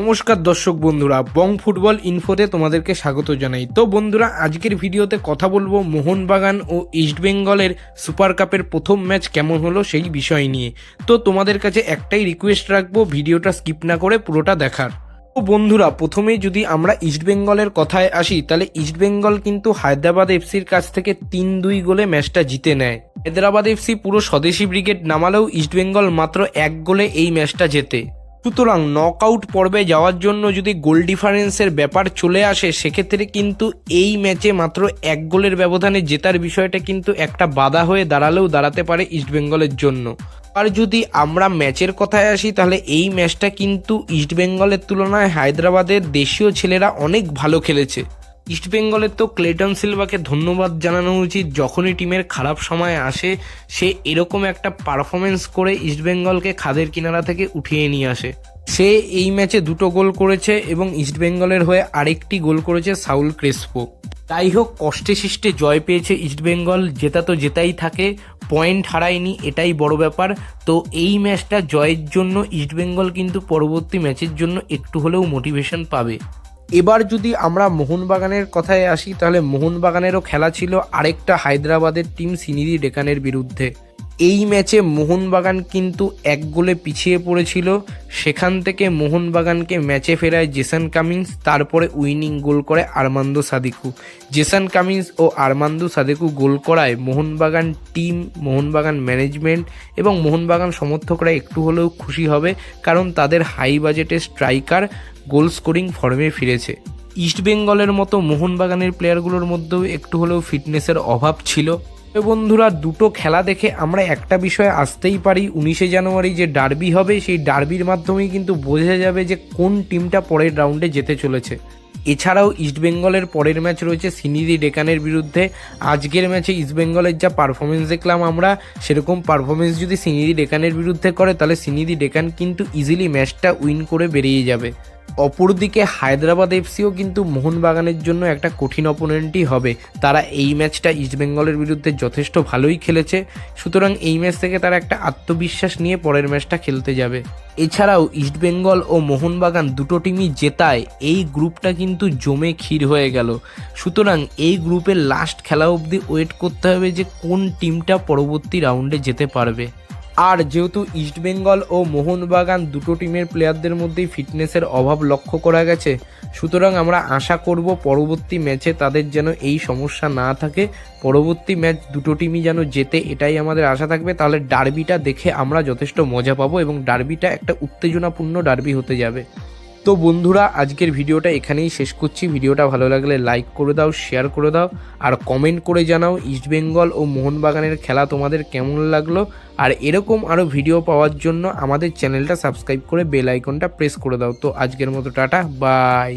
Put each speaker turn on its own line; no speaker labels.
নমস্কার দর্শক বন্ধুরা, বং ফুটবল ইনফোতে তোমাদেরকে স্বাগত জানাই। তো বন্ধুরা, আজকের ভিডিওতে কথা বলব মোহনবাগান ও ইস্টবেঙ্গলের সুপার কাপের প্রথম ম্যাচ কেমন হলো সেই বিষয় নিয়ে। তো তোমাদের কাছে একটাই রিকোয়েস্ট রাখব, ভিডিওটা স্কিপ না করে পুরোটা দেখার। তো বন্ধুরা, প্রথমেই যদি আমরা ইস্টবেঙ্গলের কথায় আসি, তাহলে ইস্টবেঙ্গল কিন্তু হায়দ্রাবাদ এফসির কাছ থেকে তিন দুই গোলে ম্যাচটা জিতে নেয়। হায়দ্রাবাদ এফসি পুরো স্বদেশি ব্রিগেড নামালেও ইস্টবেঙ্গল মাত্র এক গোলে এই ম্যাচটা জেতে। সুতরাং নকআউট পর্বে যাওয়ার জন্য যদি গোল ডিফারেন্সের ব্যাপার চলে আসে, সেক্ষেত্রে কিন্তু এই ম্যাচে মাত্র এক গোলের ব্যবধানে জেতার বিষয়টা কিন্তু একটা বাধা হয়ে দাঁড়ালেও দাঁড়াতে পারে ইস্টবেঙ্গলের জন্য। আর যদি আমরা ম্যাচের কথায় আসি, তাহলে এই ম্যাচটা কিন্তু ইস্টবেঙ্গলের তুলনায় হায়দ্রাবাদের দেশীয় ছেলেরা অনেক ভালো খেলেছে। ইস্টবেঙ্গলের তো ক্লেটন সিলভাকে ধন্যবাদ জানানো উচিত। যখনই টিমের খারাপ সময় আসে, সে এরকম একটা পারফরমেন্স করে ইস্টবেঙ্গলকে খাদের কিনারা থেকে উঠিয়ে নিয়ে আসে। সে এই ম্যাচে দুটো গোল করেছে এবং ইস্টবেঙ্গলের হয়ে আরেকটি গোল করেছে সাউল ক্রেসপো। তাই হোক, কষ্টে সৃষ্টে জয় পেয়েছে ইস্টবেঙ্গল জেতা তো জেতাই থাকে পয়েন্ট হারায়নি, এটাই বড় ব্যাপার। তো এই ম্যাচটা জয়ের জন্য ইস্টবেঙ্গল কিন্তু পরবর্তী ম্যাচের জন্য একটু হলেও মোটিভেশন পাবে। এবার যদি আমরা মোহনবাগানের কথায় আসি, তাহলে মোহনবাগানেরও খেলা ছিল আরেকটা হায়দ্রাবাদের টিম সিনিরি ডেকানের বিরুদ্ধে। এই ম্যাচে মোহনবাগান কিন্তু এক গোলে পিছিয়ে পড়েছিল। সেখান থেকে মোহনবাগানকে ম্যাচে ফেরায় জেসান কামিন্স, তারপরে উইনিং গোল করে আরমান্দো সাদিকু। জেসান কামিন্স ও আরমান্দো সাদিকু গোল করায় মোহনবাগান টিম, মোহনবাগান ম্যানেজমেন্ট এবং মোহনবাগান সমর্থকরা একটু হলেও খুশি হবে কারণ তাদের হাই বাজেটের স্ট্রাইকার গোল স্কোরিং ফর্মে ফিরেছে। ইস্টবেঙ্গলের মতো মোহনবাগানের প্লেয়ারগুলোর মধ্যেও একটু হলেও ফিটনেসের অভাব ছিল। বন্ধুরা, দুটো খেলা দেখে আমরা একটা বিষয়ে আসতেই পারি। উনিশে জানুয়ারি যে ডার্বি হবে, সেই ডার্বির মাধ্যমেই কিন্তু বোঝা যাবে যে কোন টিমটা পরের রাউন্ডে যেতে চলেছে। এছাড়াও ইস্টবেঙ্গলের পরের ম্যাচ রয়েছে সিনিদি ডেকানের বিরুদ্ধে। আজকের ম্যাচে ইস্টবেঙ্গলের যা পারফরমেন্স দেখলাম আমরা, সেরকম পারফরমেন্স যদি সিনিদি ডেকানের বিরুদ্ধে করে, তাহলে সিনিদি ডেকান কিন্তু ইজিলি ম্যাচটা উইন করে বেরিয়ে যাবে। অপরদিকে হায়দ্রাবাদ এফসিও কিন্তু মোহনবাগানের জন্য একটা কঠিন অপোনেন্টই হবে। তারা এই ম্যাচটা ইস্টবেঙ্গলের বিরুদ্ধে যথেষ্ট ভালোই খেলেছে। সুতরাং এই ম্যাচ থেকে তারা একটা আত্মবিশ্বাস নিয়ে পরের ম্যাচটা খেলতে যাবে। এছাড়াও ইস্টবেঙ্গল ও মোহনবাগান দুটো টিমই জেতায়। এই গ্রুপটা কিন্তু জমে ক্ষীর হয়ে গেল। সুতরাং এই গ্রুপের লাস্ট খেলা অবধি ওয়েট করতে হবে যে কোন টিমটা পরবর্তী রাউন্ডে যেতে পারবে। আর যেহেতু ইস্টবেঙ্গল ও মোহনবাগান দুটো টিমের প্লেয়ারদের মধ্যেই ফিটনেসের অভাব লক্ষ্য করা গেছে। সুতরাং আমরা আশা করব পরবর্তী ম্যাচে তাদের যেন এই সমস্যা না থাকে। পরবর্তী ম্যাচ দুটো টিমই যেন জেতে, এটাই আমাদের আশা থাকবে। তাহলে ডার্বিটা দেখে আমরা যথেষ্ট মজা পাবো এবং ডার্বিটা একটা উত্তেজনাপূর্ণ ডার্বি হতে যাবে। তো বন্ধুরা, আজকের ভিডিওটা এখানেই শেষ করছি। ভিডিওটা ভালো লাগলে লাইক করে দাও, শেয়ার করে দাও, আর কমেন্ট করে জানাও ইস্টবেঙ্গল ও মোহনবাগানের খেলা তোমাদের কেমন লাগল। আর এরকম আরও ভিডিও পাওয়ার জন্য আমাদের চ্যানেলটা সাবস্ক্রাইব করে বেল আইকনটা প্রেস করে দাও। তো আজকের মতো টাটা, বাই।